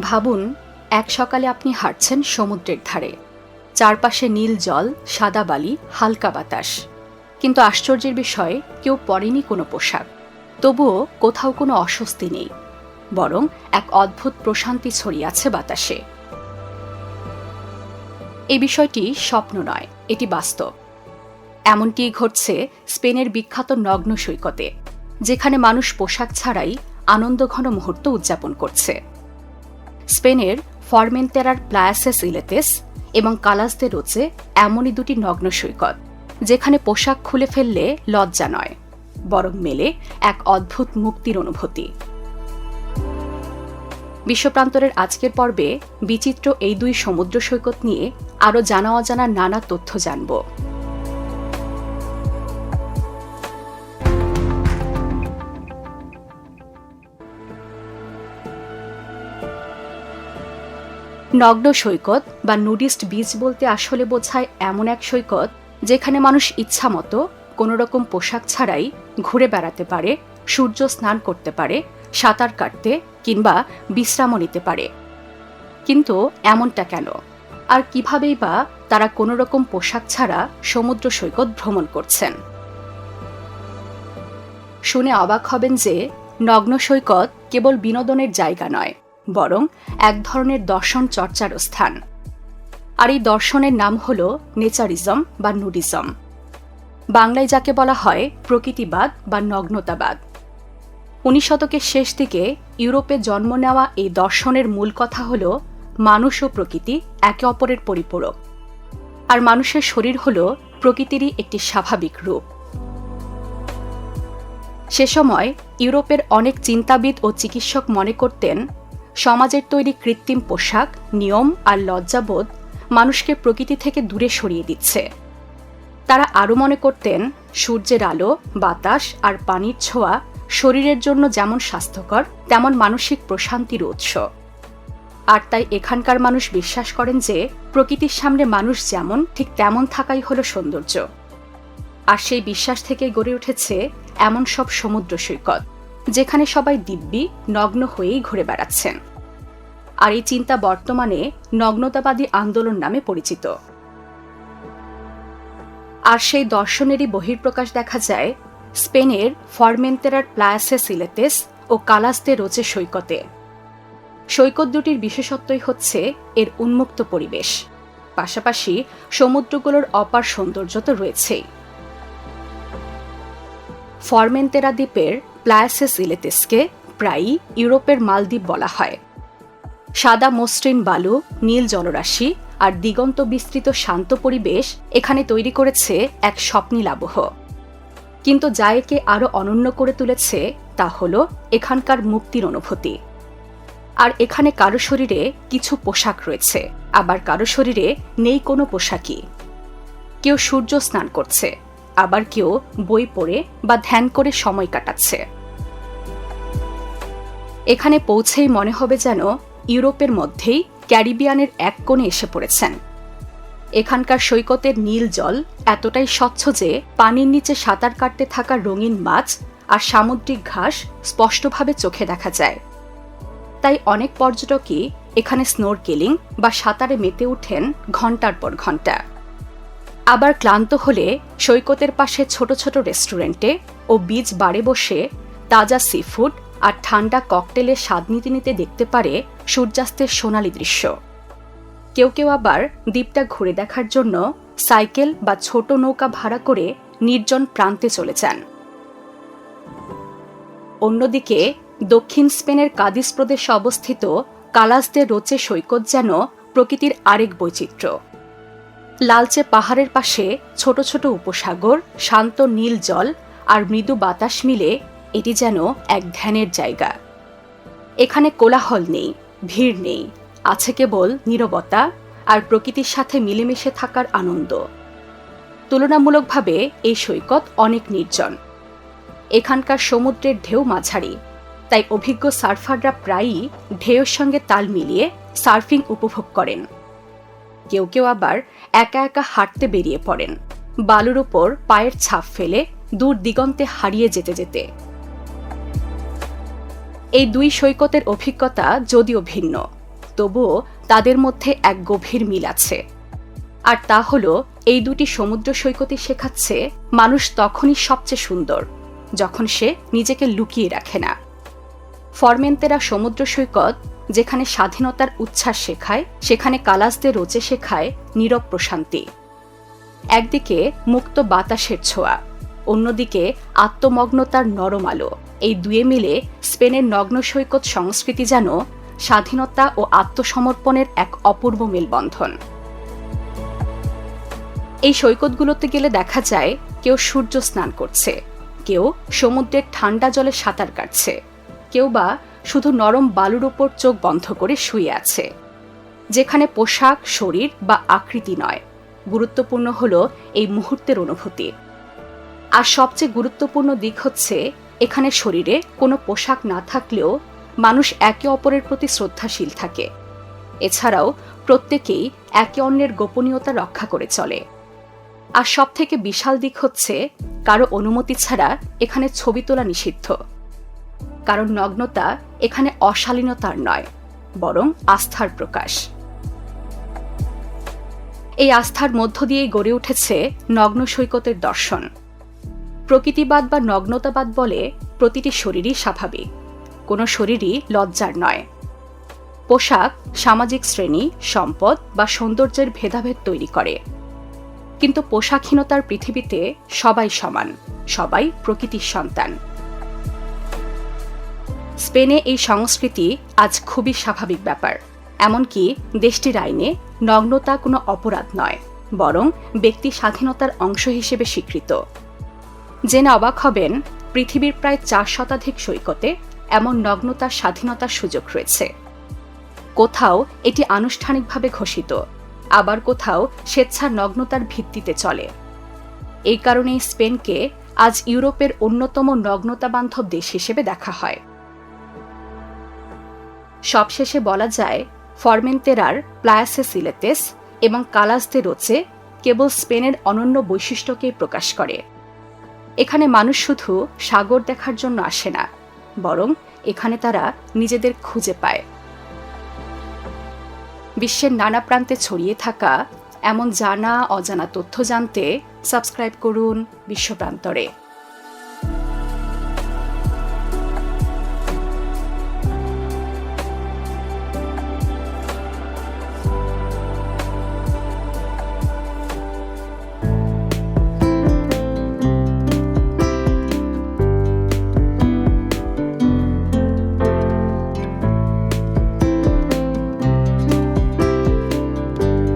ভাবুন, এক সকালে আপনি হাঁটছেন সমুদ্রের ধারে। চারপাশে নীল জল, সাদা বালি, হালকা বাতাস। কিন্তু আশ্চর্যের বিষয়ে, কেউ পরেনি কোনো পোশাক। তবুও কোথাও কোনো অস্বস্তি নেই। বরং এক অদ্ভুত প্রশান্তি ছড়িয়ে আছে বাতাসে। এই বিষয়টি স্বপ্ন নয়, এটি বাস্তব। এমনটি ঘটছে স্পেনের বিখ্যাত নগ্ন সৈকতে, যেখানে মানুষ পোশাক ছাড়াই আনন্দঘন মুহূর্ত উদযাপন করছে। স্পেনের ফরমেন্তেরার প্লায়াসেস ইলেতেস এবং কালাসদে রোচে এমনই দুটি নগ্ন সৈকত, যেখানে পোশাক খুলে ফেললে লজ্জা নয়, বরং মেলে এক অদ্ভুত মুক্তির অনুভূতি। বিশ্বপ্রান্তরের আজকের পর্বে বিচিত্র এই দুই সমুদ্র সৈকত নিয়ে আরও জানা অজানা নানা তথ্য জানব। নগ্ন সৈকত বা নুডিস্ট বিচ বলতে আসলে বোঝায় এমন এক সৈকত যেখানে মানুষ ইচ্ছামতো কোনো রকম পোশাক ছাড়াই ঘুরে বেড়াতে পারে, সূর্য স্নান করতে পারে, সাঁতার কাটতে কিংবা বিশ্রামও নিতে পারে। কিন্তু এমনটা কেন? আর কিভাবেই বা তারা কোনো রকম পোশাক ছাড়া সমুদ্র সৈকত ভ্রমণ করছেন? শুনে অবাক হবেন যে নগ্ন সৈকত কেবল বিনোদনের জায়গা নয় বরং এক ধরনের দর্শন চর্চার স্থান। আর এই দর্শনের নাম হল নেচারিজম বা নুডিজম। বাংলায় যাকে বলা হয় প্রকৃতিবাদ বা নগ্নতাবাদ। উনিশ শতকের শেষ দিকে ইউরোপে জন্ম নেওয়া এই দর্শনের মূল কথা হল মানুষ ও প্রকৃতি একে অপরের পরিপূরক। আর মানুষের শরীর হল প্রকৃতিরই একটি স্বাভাবিক রূপ। সে সময় ইউরোপের অনেক চিন্তাবিদ ও চিকিৎসক মনে করতেন সমাজের তৈরি কৃত্রিম পোশাক, নিয়ম আর লজ্জাবোধ মানুষকে প্রকৃতি থেকে দূরে সরিয়ে দিচ্ছে। তারা আরও মনে করতেন, সূর্যের আলো, বাতাস আর পানির ছোঁয়া শরীরের জন্য যেমন স্বাস্থ্যকর, তেমন মানসিক প্রশান্তির উৎস। আর তাই এখানকার মানুষ বিশ্বাস করেন যে, প্রকৃতির সামনে মানুষ যেমন, ঠিক তেমন থাকাই হলো সৌন্দর্য। আর সেই বিশ্বাস থেকে গড়ে উঠেছে এমন সব সমুদ্র সৈকত, যেখানে সবাই দিব্যি, নগ্ন হয়েই ঘুরে বেড়াচ্ছেন। আর এই চিন্তা বর্তমানে নগ্নতাবাদী আন্দোলন নামে পরিচিত। আর সেই দর্শনেরই বহির্প্রকাশ দেখা যায় স্পেনের ফরমেন্তেরার প্লায়াসে সিলেতেস ও কালাস্তে রোচে সৈকতে। সৈকত দুটির বিশেষত্বই হচ্ছে এর উন্মুক্ত পরিবেশ। পাশাপাশি সমুদ্রগুলোর অপার সৌন্দর্য তো রয়েছেই। ফরমেন্তেরা দ্বীপের প্লায়াসেস ইলেতেসকে প্রায়ই ইউরোপের মালদ্বীপ বলা হয়। সাদা মসৃণ বালু, নীল জলরাশি আর দিগন্ত বিস্তৃত শান্ত পরিবেশ এখানে তৈরি করেছে এক স্বপ্নীল আবহ কিন্তু যা একে আরও অনন্য করে তুলেছে তা হল এখানকার মুক্তির অনুভূতি। আর এখানে কারও শরীরে কিছু পোশাক রয়েছে, আবার কারও শরীরে নেই কোনো পোশাকই। কেউ সূর্য স্নান করছে, আবার কেউ বই পড়ে বা ধ্যান করে সময় কাটাচ্ছে। এখানে পৌঁছেই মনে হবে যেন ইউরোপের মধ্যেই ক্যারিবিয়ানের এক কোণে এসে পড়েছেন। এখানকার সৈকতের নীল জল এতটাই স্বচ্ছ যে পানির নিচে সাঁতার কাটতে থাকা রঙিন মাছ আর সামুদ্রিক ঘাস স্পষ্টভাবে চোখে দেখা যায়। তাই অনেক পর্যটকই এখানে স্নোরকেলিং বা সাঁতারে মেতে ওঠেন ঘণ্টার পর ঘণ্টা আবার ক্লান্ত হলে সৈকতের পাশে ছোট ছোট রেস্টুরেন্টে ও বীজ বাড়ে বসে তাজা সিফুড আর ঠান্ডা ককটেলের স্বাদ নিতে নিতে দেখতে পারে সূর্যাস্তের সোনালি দৃশ্য। কেউ কেউ আবার দ্বীপটা ঘুরে দেখার জন্য সাইকেল বা ছোট নৌকা ভাড়া করে নির্জন প্রান্তে চলে যান অন্যদিকে দক্ষিণ স্পেনের কাদিস প্রদেশে অবস্থিত কালাসদের রোচে সৈকত যেন প্রকৃতির আরেক বৈচিত্র্য। লালচে পাহাড়ের পাশে ছোট ছোট উপসাগর, শান্ত নীল জল আর মৃদু বাতাস মিলে এটি যেন এক ধ্যানের জায়গা। এখানে কোলাহল নেই, ভিড় নেই, আছে কেবল নীরবতা আর প্রকৃতির সাথে মিলেমিশে থাকার আনন্দ। তুলনামূলকভাবে এই সৈকত অনেক নির্জন। এখানকার সমুদ্রের ঢেউ মাঝারি, তাই অভিজ্ঞ সার্ফাররা প্রায়ই ঢেউর সঙ্গে তাল মিলিয়ে সার্ফিং উপভোগ করেন। কেউ কেউ আবার একা একা হাঁটতে বেরিয়ে পড়েন। বালুর ওপর পায়ের ছাপ ফেলে দূর দিগন্তে হারিয়ে যেতে যেতে। এই দুই সৈকতের অভিজ্ঞতা যদিও ভিন্ন, তবুও তাদের মধ্যে এক গভীর মিল আছে। আর তা হল, এই দুটি সমুদ্র সৈকতে শেখাচ্ছে মানুষ তখনই সবচেয়ে সুন্দর, যখন সে নিজেকে লুকিয়ে রাখে না। ফরমেন্তেরা সমুদ্র সৈকত, যেখানে স্বাধীনতার উচ্ছ্বাস শেখায়, সেখানে কালাসদের রোচে শেখায় নীরব প্রশান্তি। একদিকে মুক্ত বাতাসের ছোঁয়া অন্যদিকে আত্মমগ্নতার নরম আলো। এই দুয়ে মিলে স্পেনের নগ্ন সৈকত সংস্কৃতি যেন স্বাধীনতা ও আত্মসমর্পণের এক অপূর্ব মেলবন্ধন। এই সৈকতগুলোতে গেলে দেখা যায় কেউ সূর্য স্নান করছে, কেউ সমুদ্রের ঠান্ডা জলে সাঁতার কাটছে, কেউ বা শুধু নরম বালুর উপর চোখ বন্ধ করে শুয়ে আছে, যেখানে পোশাক, শরীর বা আকৃতি নয়। গুরুত্বপূর্ণ হল এই মুহূর্তের অনুভূতি। আর সবচেয়ে গুরুত্বপূর্ণ দিক হচ্ছে, এখানে শরীরে কোনো পোশাক না থাকলেও মানুষ একে অপরের প্রতি শ্রদ্ধাশীল থাকে। এছাড়াও প্রত্যেকেই একে অন্যের গোপনীয়তা রক্ষা করে চলে। আর সব থেকে বিশাল দিক হচ্ছে, কারও অনুমতি ছাড়া এখানে ছবি তোলা নিষিদ্ধ। কারণ নগ্নতা এখানে অশালীনতার নয়, বরং আস্থার প্রকাশ। এই আস্থার মধ্য দিয়েই গড়ে উঠেছে নগ্ন সৈকতের দর্শন। প্রকৃতিবাদ বা নগ্নতাবাদ বলে প্রতিটি শরীরই স্বাভাবিক। কোনো শরীরই লজ্জার নয়। পোশাক, সামাজিক শ্রেণি, সম্পদ বা সৌন্দর্যের ভেদাভেদ তৈরি করে। কিন্তু পোশাকহীনতার পৃথিবীতে সবাই সমান, সবাই প্রকৃতির সন্তান। স্পেনে এই সংস্কৃতি আজ খুবই স্বাভাবিক ব্যাপার। এমনকি দেশটির আইনে নগ্নতা কোনো অপরাধ নয়, বরং ব্যক্তি স্বাধীনতার অংশ হিসেবে স্বীকৃত। জেনে অবাক হবেন, পৃথিবীর প্রায় চার শতাধিক সৈকতে এমন নগ্নতার স্বাধীনতার সুযোগ রয়েছে। কোথাও এটি আনুষ্ঠানিকভাবে ঘোষিত, আবার কোথাও স্বেচ্ছার নগ্নতার ভিত্তিতে চলে। এই কারণেই স্পেনকে আজ ইউরোপের অন্যতম নগ্নতা বান্ধব দেশ হিসেবে দেখা হয়। সবশেষে বলা যায়, ফরমেন্তেরার প্লায়াসে সিলেতেস এবং কালাসতে রোচে কেবল স্পেনের অনন্য বৈশিষ্ট্যকেই প্রকাশ করে। এখানে মানুষ শুধু সাগর দেখার জন্য আসে না, বরং এখানে তারা নিজেদের খুঁজে পায়। বিশ্বের নানা প্রান্তে ছড়িয়ে থাকা এমন জানা, অজানা তথ্য জানতে সাবস্ক্রাইব করুন বিশ্বপ্রান্তরে